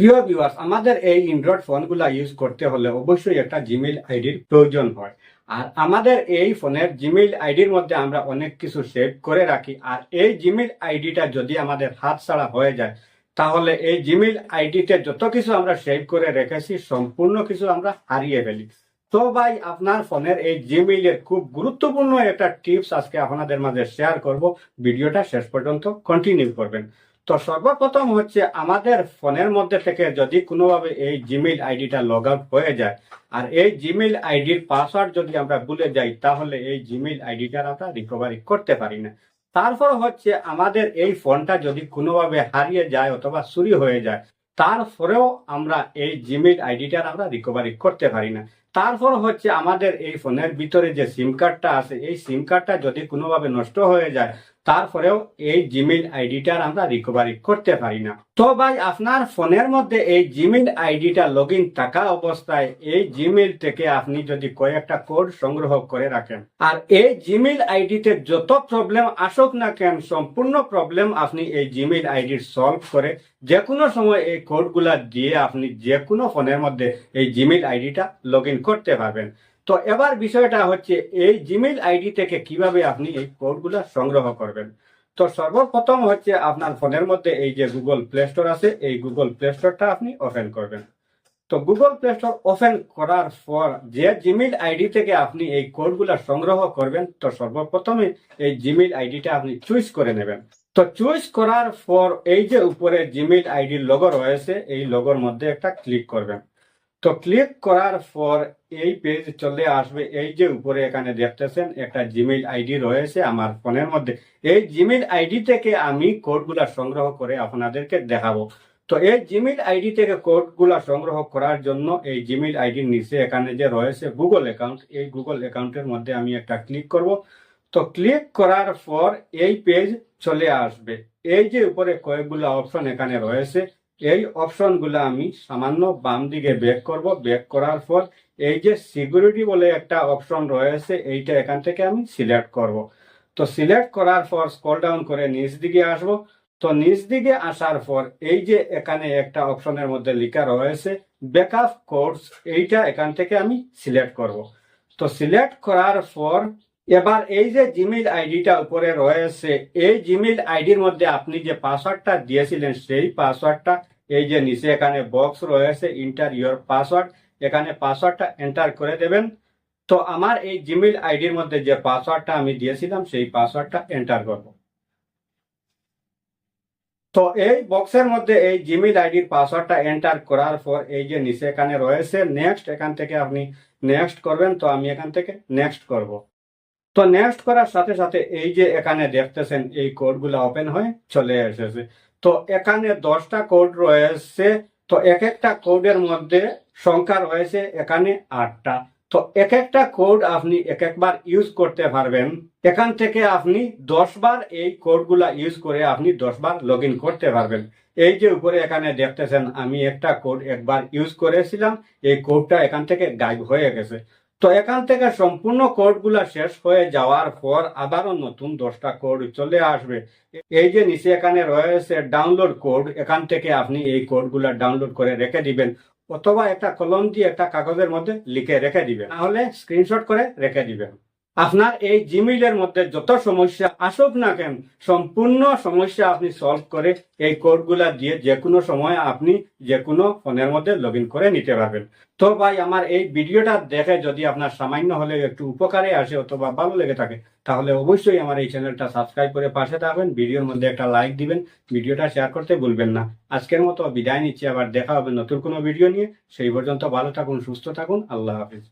প্রিয় ভিউয়ার্স আমাদের এই অ্যান্ড্রয়েড ফোনগুলা ইউজ করতে হলে অবশ্যই একটা জিমেইল আইডির প্রয়োজন হয়। আর আমাদের এই ফোনের জিমেইল আইডির মধ্যে আমরা অনেক কিছু সেভ করে রাখি। আর এই জিমেইল আইডিটা যদি আমাদের হাত ছাড়া হয়ে যায়, তাহলে এই জিমেইল আইডিতে যত কিছু আমরা সেভ করে রেখেছি, সম্পূর্ণ কিছু আমরা হারিয়ে ফেলি। তো ভাই, আপনার ফোনের এই জিমেইলের খুব গুরুত্বপূর্ণ একটা টিপস আজকে আপনাদের মাঝে শেয়ার করব। ভিডিওটা শেষ পর্যন্ত কন্টিনিউ করবেন। তো সর্বপ্রথম হচ্ছে আমাদের ফোনের মধ্যে থেকে যদি কোনোভাবে এই জিমেইল আইডিটা লগ আউট হয়ে যায়, আর এই জিমেইল আইডির পাসওয়ার্ড যদি আমরা ভুলে যাই, তাহলে এই জিমেইল আইডিটার আমরা রিকভারি করতে পারি না। তারপর হচ্ছে আমাদের এই ফোনটা যদি কোনোভাবে হারিয়ে যায় অথবা চুরি হয়ে যায়, তারপরেও আমরা এই জিমেইল আইডিটার আমরা রিকভারি করতে পারি না। তারপর হচ্ছে আমাদের এই ফোনের ভিতরে যে সিম কার্ডটা আছে, এই সিম কার্ডটা যদি কোনোভাবে নষ্ট হয়ে যায় তারপরেও এই জিমেইল আইডিটার আমরা রিকভারি করতে পারি না। তো ভাই, আপনার ফোনের মধ্যে এই জিমেইল আইডিটা লগ ইন থাকা অবস্থায় এই জিমেল থেকে আপনি যদি কয়েকটা কোড সংগ্রহ করে রাখেন, আর এই জিমেইল আইডিতে যত প্রবলেম আসুক না কেন, সম্পূর্ণ প্রবলেম আপনি এই জিমেল আইডির সলভ করে যে কোনো সময় এই কোডগুলা দিয়ে আপনি যে কোনো ফোনের মধ্যে এই জিমেইল আইডিটা লগ ইন করতে পারবেন। তো এবার বিষয়টা হচ্ছে, এই জিমেইল আইডি থেকে কীভাবে আপনি এই কোডগুলো সংগ্রহ করবেন? তো সর্বপ্রথম হচ্ছে আপনার ফোনের মধ্যে এই যে গুগল প্লে স্টোর আছে, এই গুগল প্লে স্টোরটা আপনি ওপেন করবেন। তো গুগল প্লে স্টোর ওপেন করার পর যে জিমেইল আইডি থেকে আপনি এই কোডগুলো সংগ্রহ করবেন, তো সর্বপ্রথমে এই জিমেইল আইডিটা আপনি চুজ করে নেবেন। তো চুজ করার পর এই যে উপরে জিমেইল আইডির লোগো রয়েছে, এই লোগোর মধ্যে একটা ক্লিক করবেন। তো ক্লিক করার পর এই পেজ চলে আসবে। এই যে উপরে এখানে দেখতেছেন, একটা জিমেইল আইডি রয়েছে আমার ফোনের মধ্যে। এই জিমেইল আইডি থেকে আমি কোডগুলা সংগ্রহ করে আপনাদেরকে দেখাবো। তো এই জিমেইল আইডি থেকে কোডগুলা সংগ্রহ করার জন্য এই জিমেইল আইডির নিচে এখানে যে রয়েছে গুগল অ্যাকাউন্ট এই গুগল অ্যাকাউন্টের মধ্যে আমি একটা ক্লিক করব। তো ক্লিক করার পর এই পেজ চলে আসবে। এই যে উপরে কয়েকগুলো অপশন এখানে রয়েছে এই অপশনগুলো আমি সামান্য বাম দিকে ব্যাক করব। ব্যাক করার পর এই যে সিকিউরিটি বলে একটা অপশন রয়েছে, এইটা এখান থেকে আমি সিলেক্ট করব। তো সিলেক্ট করার পর স্ক্রল ডাউন করে নিচ দিকে আসব। তো নিচ দিকে আসার পর এই যে এখানে একটা অপশনের মধ্যে লেখা রয়েছে ব্যাকআপ কোর্স এইটা এখান থেকে আমি সিলেক্ট করব। তো সিলেক্ট করার পর এবার এই যে জিমেল আইডিটা উপরে রয়েছে, এই জিমেল আইডির মধ্যে আপনি যে পাসওয়ার্ডটা দিয়েছিলেন, সেই পাসওয়ার্ডটা, এই যে নিচে এখানে বক্স রয়েছে ইন্টার ইয়োর পাসওয়ার্ড এখানে পাসওয়ার্ডটা এন্টার করে দেবেন। তো আমার এই জিমেল আইডির মধ্যে যে পাসওয়ার্ডটা আমি দিয়েছিলাম, সেই পাসওয়ার্ডটা এন্টার করব। তো এই বক্সের মধ্যে এই জিমেল আইডির পাসওয়ার্ডটা এন্টার করার পর এই যে নিচে এখানে রয়েছে নেক্সট এখান থেকে আপনি নেক্সট করবেন, তো আমি এখান থেকে নেক্সট করব। তো নেক্সট করার সাথে সাথে এই যে এখানে দেখতেছেন, এই কোডগুলো ওপেন হয়ে চলে এসেছে। তো এখানে দশটা কোড রয়েছে, তো এক একটা কোডের মধ্যে সংখ্যা রয়েছে এখানে আটটা। তো এক একটা কোড আপনি এক একবার ইউজ করতে পারবেন। এখান থেকে আপনি দশ বার এই কোডগুলা ইউজ করে আপনি দশ বার লগ ইন করতে পারবেন। এই যে উপরে এখানে দেখতেছেন, আমি একটা কোড একবার ইউজ করেছিলাম, এই কোডটা এখান থেকে গাইব হয়ে গেছে। তো এখান থেকে সম্পূর্ণ কোডগুলা শেষ হয়ে যাওয়ার পর আবারও নতুন দশটা কোড চলে আসবে। এই যে নিচে এখানে রয়েছে ডাউনলোড কোড, এখান থেকে আপনি এই কোডগুলা ডাউনলোড করে রেখে দিবেন অথবা একটা কলম দিয়ে একটা কাগজের মধ্যে লিখে রেখে দিবেন। তাহলে স্ক্রিনশট করে রেখে দিবেন। আপনার এই জিমেইলের মধ্যে যত সমস্যা আসুক না কেন, সম্পূর্ণ সমস্যা আপনি সলভ করে এই কোডগুলা দিয়ে যে কোনো সময় আপনি যে কোনো ফোনের মধ্যে লগ করে নিতে পারবেন। তো ভাই, আমার এই ভিডিওটা দেখে যদি আপনার সামান্য হলে একটু উপকারে আসে অথবা ভালো লেগে থাকে, তাহলে অবশ্যই আমার এই চ্যানেলটা সাবস্ক্রাইব করে পাশে থাকবেন, ভিডিওর মধ্যে একটা লাইক দিবেন, ভিডিওটা শেয়ার করতে ভুলবেন না। আজকের মতো বিদায় নিচ্ছি, আবার দেখা হবে নতুন কোনো ভিডিও নিয়ে। সেই পর্যন্ত ভালো থাকুন, সুস্থ থাকুন, আল্লাহ হাফিজ।